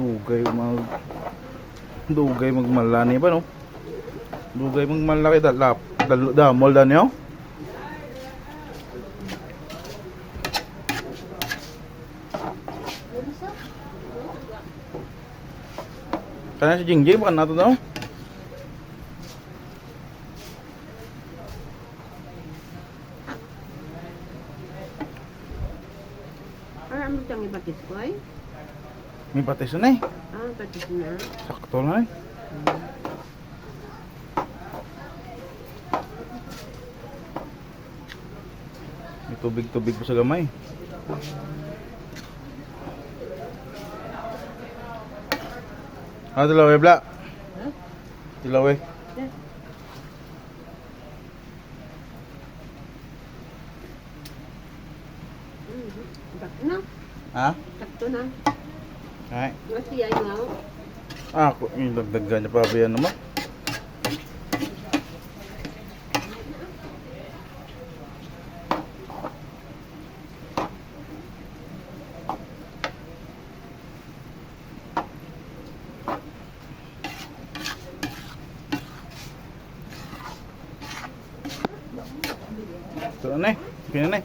Dugay mag Dugay magmalani ba no? Dugay magmalaki dalap dal damol dan yo. Kana si Jingjing baka nato no? Para mo siyang ibatis? May patis na eh. Ah, batis na. Sakto na eh. May tubig-tubig pa sa gamay. Ah, dalawa bla. Ha? Dalawa. Mm, Sakto na. Ha? Sakto na. Đấy. À, đừng đừng gần cho bà viên nó mất. Chỗ này, phía này.